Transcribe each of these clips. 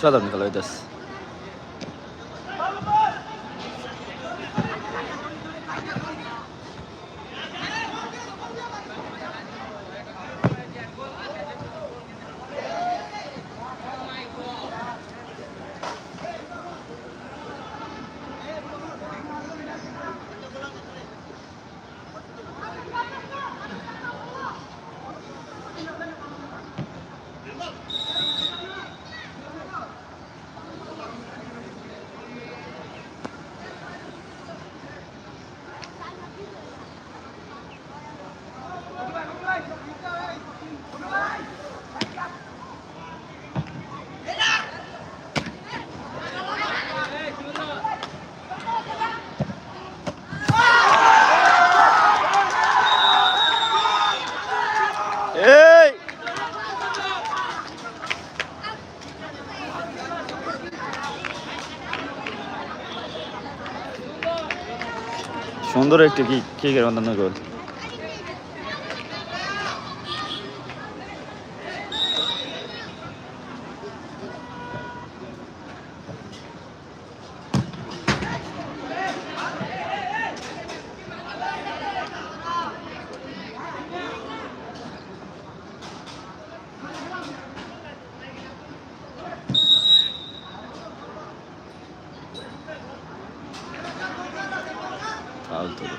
অসাধারণ খেলা হইতেছে এই সুন্দর একটি কিকের অন্যান্য গোল ファウトで。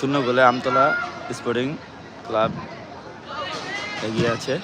শূন্য গোলে আমতলা স্পোর্টিং ক্লাব এগিয়ে আছে।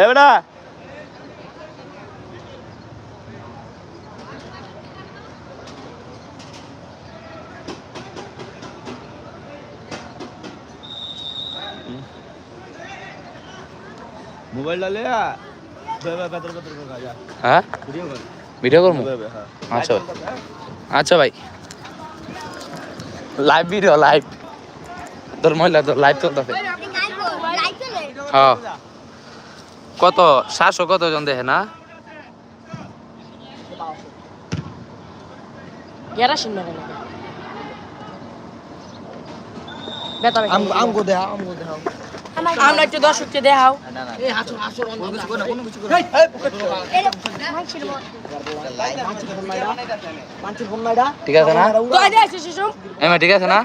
এ বেটা মোবাইল ডালে আ বেতর বেতর করে যা হ্যাঁ ভিডিও কর ভিডিও করব হ্যাঁ আচ্ছা আচ্ছা ভাই লাইভ ভিডিও লাইভ তোর মহিলা তোর লাইভ চলতেছে হ্যাঁ কত? সাতশো কত জন দেখে না? আমরা একটু দর্শককে দেখাও। ঠিক আছে না? তো আজ আছে শিশু এমা ঠিক আছে না?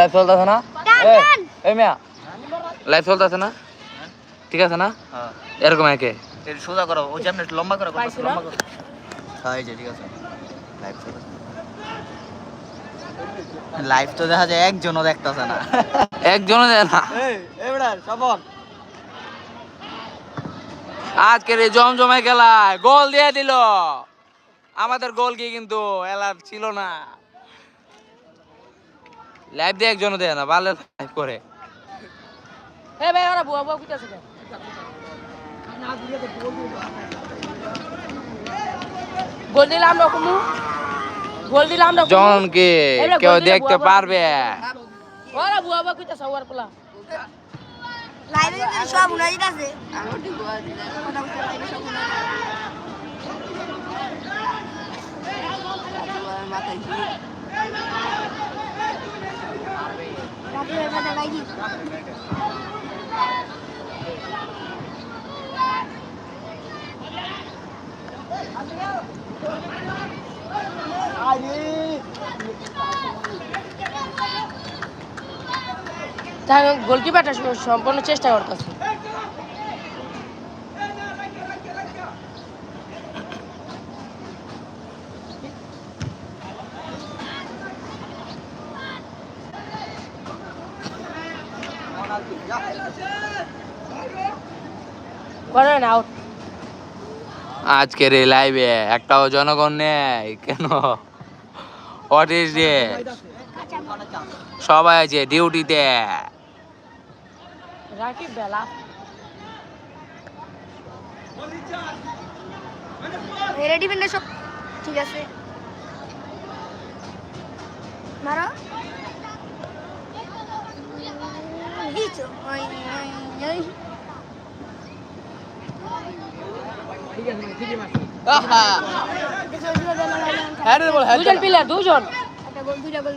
লাইভ চলতেছে না? এই মিয়া লাইভ চলতেছে না? ঠিক আছে না? হ্যাঁ। এরকম একে। সোজা করো ও যেমন লম্বা করো পাইছো লম্বা করো। হ্যাঁ ঠিক আছে। লাইভ চলে লাইভ তো দেখা যায় একজনও দেখতাছে না। একজনও না। আজকের এই জমজমে খেলায় গোল দিয়ে দিল। আমাদের গোল কি কিন্তু? এলার ছিল না। লাইভ দিয়ে একজনও দেয় না ভালো লাইভ করে। এ ভাই ওরা বুয়া বুয়া কইতাছে কেন? গোল দিলাম আমরা কমু গোল দিলে আমরা কমু। যখন কি কেউ দেখতে পারবে। ওরা বুয়া বুয়া কইতাছে ওর পোলা। লাইভে যদি সব উনাই আছে তাই গোলকিপারটা সম্পূর্ণ চেষ্টা করতেছে করে না আউট আজকের এই লাইভে একটাও জনগণ নেই কেন? হোয়াট ইজ সবাই আছে ডিউটিতে সব? ঠিক আছে। মারো। দিছো ওই ওই ওই দেখো দুটো গোল লাগাইলাম দুজন প্লেয়ার দুজন গোল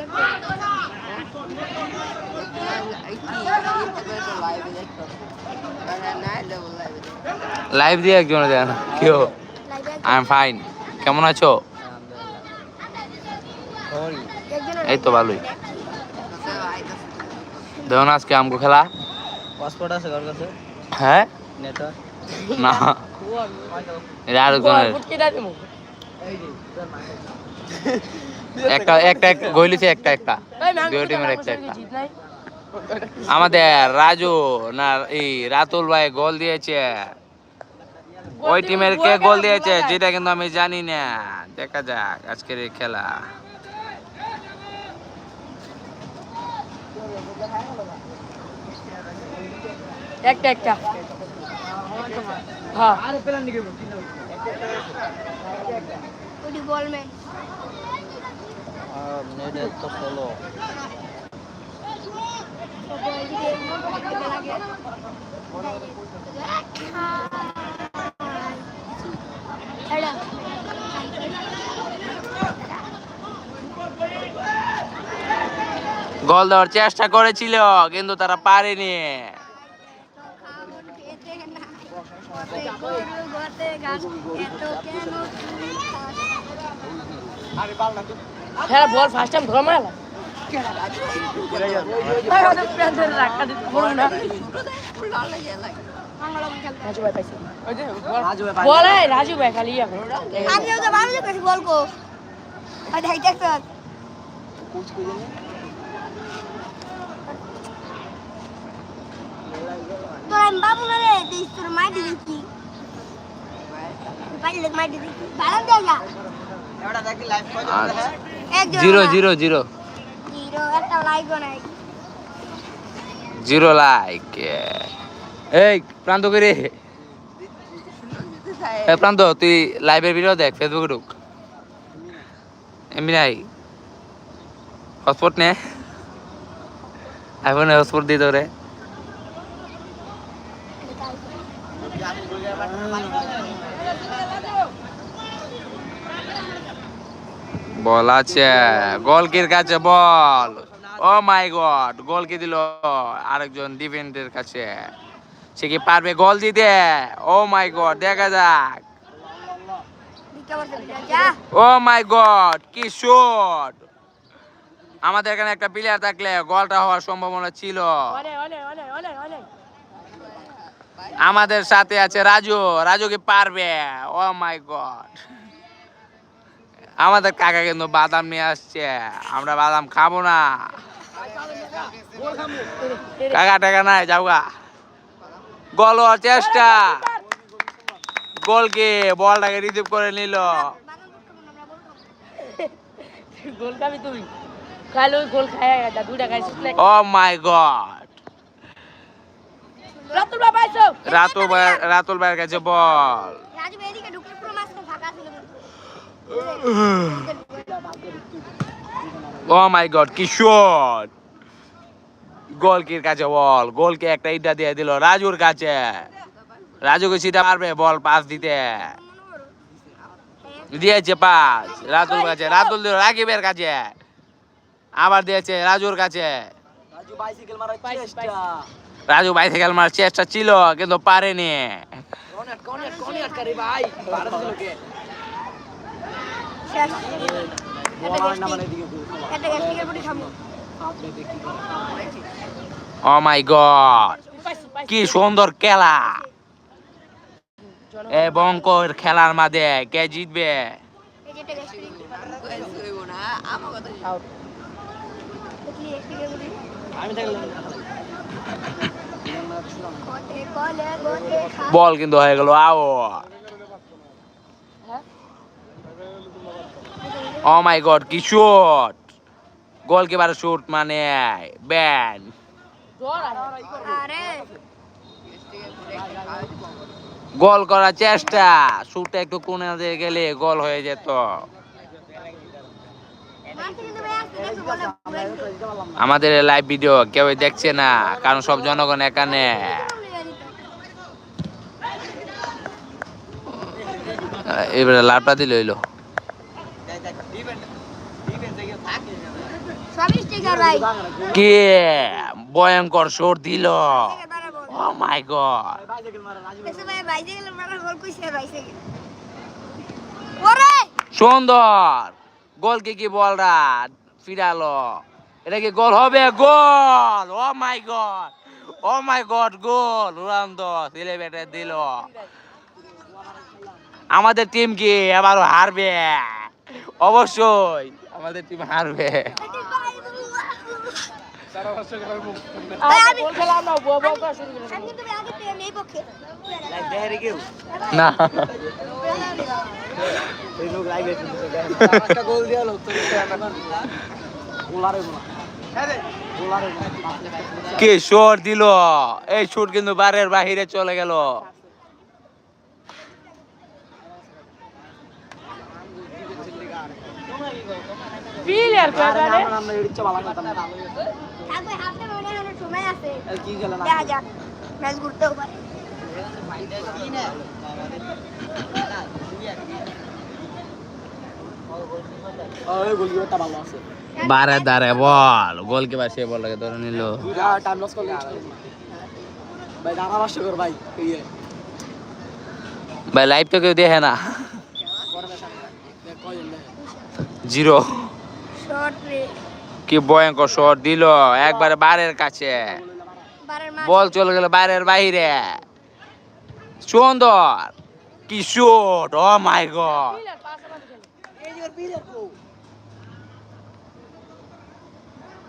লাইভ দিয়ে একজন দেয় না কেউ আই এম ফাইন কেমন আছো? এই তো ভালোই। দেখো না আজকে আমগো খেলা। পাসপোর্ট আছে কাছে? হ্যাঁ? নেতা। না। এটা একটা একটা একটা গইলিছে একটা একটা। দুই টিমের একটা একটা। আমাদের রাজু না এই রাতুল ভাই গোল দিয়েছে। ওই টিমের কে গোল দিয়েছে যেটা কিন্তু আমি জানি না। দেখা যাক আজকের এই খেলা। একটা একটা। হ্যাঁ। গোল দেওয়ার চেষ্টা করেছিল কিন্তু তারা পারেনি। হ্যাঁ বল ফার্স্ট টাইম ধরে মারলা। রাজু ভাই খালি বল কো। আর দেখ দেখ তোর আমি বাবু না রে তুই তোর মাইটি দেখি বাইরে দেখ মাইটি দেখি বাড়ান দে যা এবারে দেখি লাইভ কয়জন আচ্ছা। দেখে একজন zero zero zero zero like নাই জিরো লাইক এই প্রান্ত করে এ প্রান্ত তুই লাইভের ভিডিও দেখ ফেসবুকে ঢুক এমনি নাই হটস্পট নে আইফোনে হটস্পট দিয়ে তোরে বল আছে। গোলকির কাছে বল। ও মাই গড, গোল কি দিল? আরেকজন ডিফেন্ডের কাছে। সে কি পারবে গোল দিতে? ও মাই গড, দেখা যাক। ও মাই গড, কি শট আমাদের এখানে একটা প্লেয়ার থাকলে গোলটা হওয়ার সম্ভাবনা ছিল। আমাদের সাথে আছে রাজু। রাজু কি পারবে? ও মাই গড আমাদের কাকা কিন্তু বাদাম নিয়ে আসছে। আমরা বাদাম খাব না। কাকা টাকা নাই যাওগা গোল চেষ্টা। গোল কি? বলটাকে রিসিভ করে নিল। গোল খাবি তুই খাইলে গোল খাই গেছে খাইছিস ও মাই গড রাতুল বাবা আইছো রাতুল ভাই রাতুল ভাইয়ের কাছে বল। রাজু এদিকে ঢুকে পুরো মাঝখানে ফাঁকা ছিল। ও মাই গড কি শট গোলকির কাছে বল গোলকে একটা ইটা দিয়ে দিল রাজুর কাছে। রাজুকে সিধা মারবে বল পাস দিতে। দিয়েছে পাস রাতুল কাছে রাতুল দিল রাকিবের কাছে। আবার দিয়েছে রাজুর কাছে। রাজু বাইসাইকেল মারার চেষ্টা। পাইছি। রাজু বাইসাইকেল মার চেষ্টা ছিল কিন্তু পারেনি। মানে ও মাই গড কি সুন্দর খেলা। এবং কোর খেলার মাঝে কে জিতবে? আমি থাকলে কতে কলে গতে খা বল কিন্তু হয়ে গেল, আও। ও মাই গড, কি শুট গোলকিপার শুট মানে ব্যান। গোল করার চেষ্টা শুটটা একটু কোণে গেলে গোল হয়ে যেত মাঝে কিন্তু ভাই আসতে দেখো বলে আমাদের লাইভ ভিডিও কেউ দেখছে না, কারণ সব জনগণ এখানে। এবারে লাভটা দিল হইল কি ভয়ঙ্কর শোট দিল। ও সুন্দর। গোল কি কি বলরা ফিরালো। এটা কি গোল হবে? Goal! Oh my god! Oh my god গোল! রুরান্দ সিলেবেটে দিল। আমাদের টিম কি এবারও হারবে? অবশ্যই আমাদের টিম হারবে। আমি না। কি শোট দিল? এই শুট কিন্তু বারের বাহিরে চলে গেল। কে ম্যাচ ঘুরতেও পারে। বারে দারে বল গোলকিপার সে বলটাকে ধরে নিল। টাইম লস করলে ভাই দাঁড়া বাস কর ভাই ভাই লাইভ তো কেউ দেখে না। জিরো। শর্ট রে কি ভয়ঙ্কর শট দিল একবারে বারের কাছে। বল চলে গেল বাইরের বাইরে। সুন্দর। কি শুট ও মাই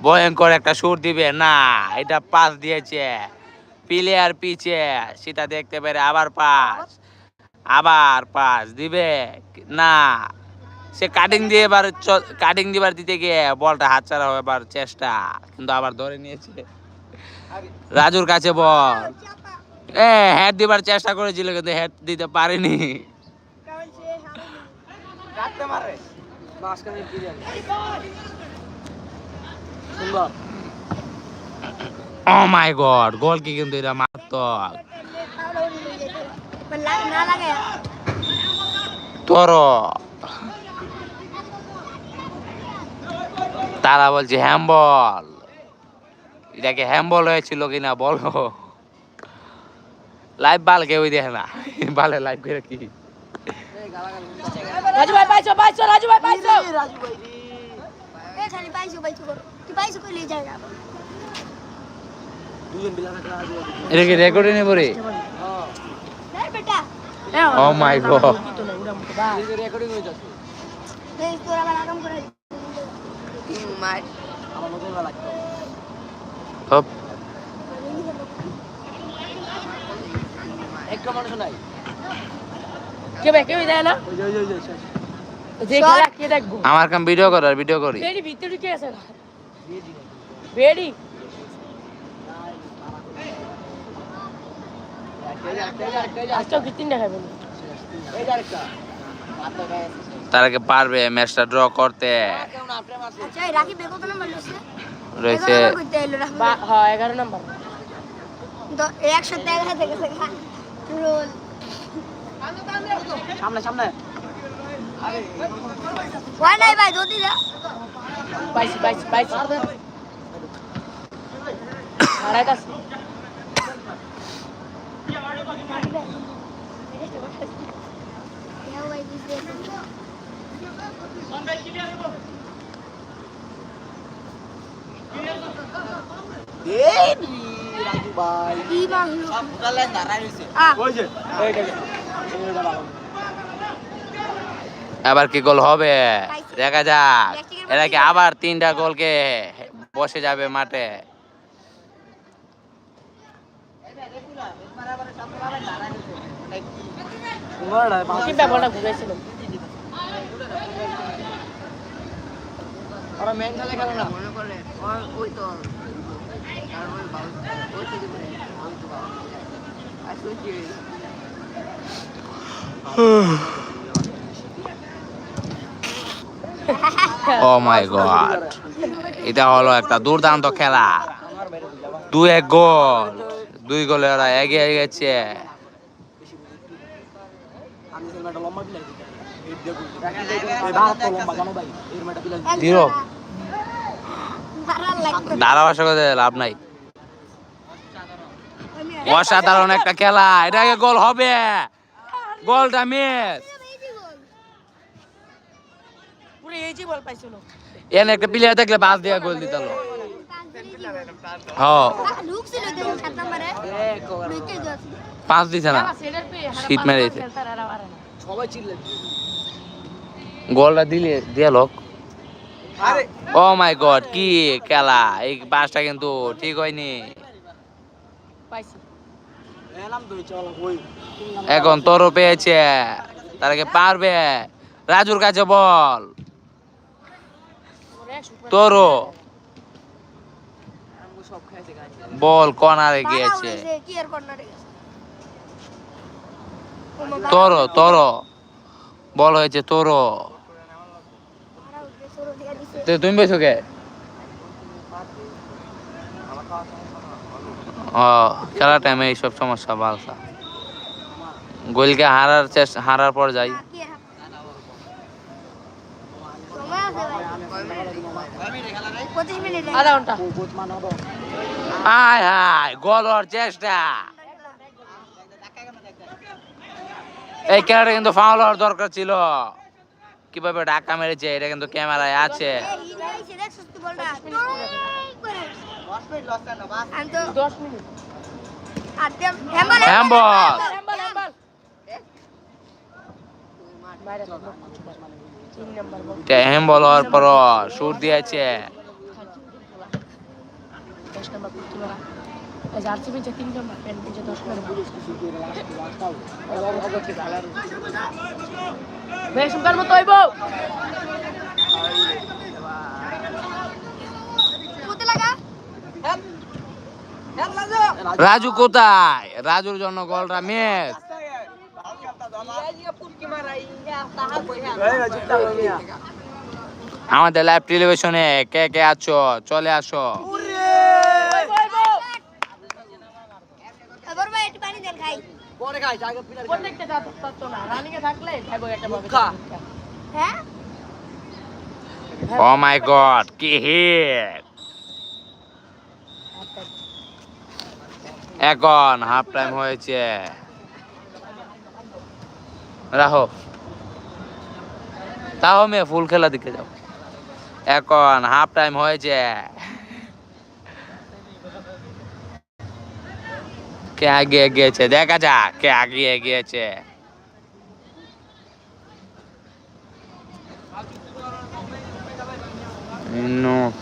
ভয়ঙ্কর একটা সুর দিবে। না, এটা পাস দিয়েছে। প্লেয়ার পিছে, সেটা দেখতে পেরে আবার পাস আবার পাস দিবে। না, সে কাটিং দিয়ে এবার কাটিং দিবার দিতে গিয়ে বলটা হাতছাড়া হবার চেষ্টা। কিন্তু আবার ধরে নিয়েছে। রাজুর কাছে বল। এ হেড দিবার চেষ্টা করেছিল কিন্তু হেড দিতে পারেনি। ও মাই গড গোল কি কিন্তু এটা মারাত্মক। তোর। তারা বলছে হ্যাম্বল এটাকে হ্যাম্বল হয়েছিল কিনা বলো? লাইভ বাল কেউই দেখে না। বালে লাইভ করে কি? রাজু ভাই পাইছো পাইছো রাজু ভাই পাইছো। রাজু ভাই রে এ খালি পাইছো পাইছো। তুই পাইছো কইলে যায় না দুজন বিলা রাজু এটা কি রেকর্ডে নেব রে হ্যাঁ না বেটা। Oh my God. রেকর্ডিং হয়ে যাচ্ছে। এই তোর আবার করে মার আমার নতুন লাগতো হপ, একটা মানুষ নাই কে ভাই কেউ দেয় না? আমার কাম ভিডিও কর আর ভিডিও করি। বেডি ভিতরে কে আছে? বেডি। আছে। তারাকে পারবে ম্যাচটা ড্র করতে? আচ্ছা রাকিব কত নাম্বার লইছে রয়েছে এগারো হ্যাঁ নাম্বার। তো একসাথে এক হাতে গেছে রোল। সামনে সামনে। ওয়াই নাই ভাই যদি দা পাইছি পাইছি পাইছি হারাই কাছে। ভাই বুঝতে এই রে, রাজু ভাই কি মাংলো আ এবার কি গোল হবে? দেখা যাক। এরা কি আবার তিনটা গোলকে বসে যাবে মাঠে? সুন্দর ওরা মেন খেলে খেলে না? ও মাই গড এটা হলো একটা দুর্দান্ত খেলা। দুই এক গোল। দুই গোলে ওরা এগিয়ে গেছে। তো। দিরো। লাভ নাই। অসাধারণ একটা খেলা এটাকে গোল হবে। গোলটা মিস। এনে একটা প্লেয়ার থাকলে দিয়ে গোল দিত পাঁচ দিছে না। শীত গোলটা দিলে দিয়ে লোক। ও মাই গড কি খেলা? এই পাসটা কিন্তু ঠিক হয়নি। এখন তোরও পেয়েছে তারাকে পারবে। রাজুর কাছে বল। তোরও। গাইছে বল কর্নারে গিয়েছে? তোরও তোরও। বল হয়েছে তোরও। তো তুমি কে? ও টাইমে এইসব সমস্যা, বালসা। গোলকে হারার চেষ্টা হারার পর যাই। মানাবো হায় গোল হওয়ার চেষ্টা। এই খেলাটা কিন্তু ফাউল হওয়ার দরকার ছিল। কীভাবে ডাকা মেরেছে? এটা কিন্তু ক্যামেরায় আছে। হ্যাম্বল। হওয়ার পর শুট দিয়েছে। জার্সি প্যান্ট দশ মতো হইব। রাজু কোথায়? রাজুর জন্য গোলটা মিস। আমাদের লাইভ টেলিভিশনে কে কে আছো? চলে আসো এবার ভাই একটু পানি দেন খাই পরে খাইছে আগে পিটার খাই। প্রত্যেকটা থাকতো না রানিং এ থাকলে খাইবো একটা মুখা। হ্যাঁ? ও মাই গড কি হিট এখন হাফ টাইম হয়েছে। রাহো। তাও মেয়ে ফুল খেলা দিকে যাও। এখন হাফ টাইম হয়েছে। কে আগে গিয়েছে দেখা যাক কে আগে গিয়েছে No.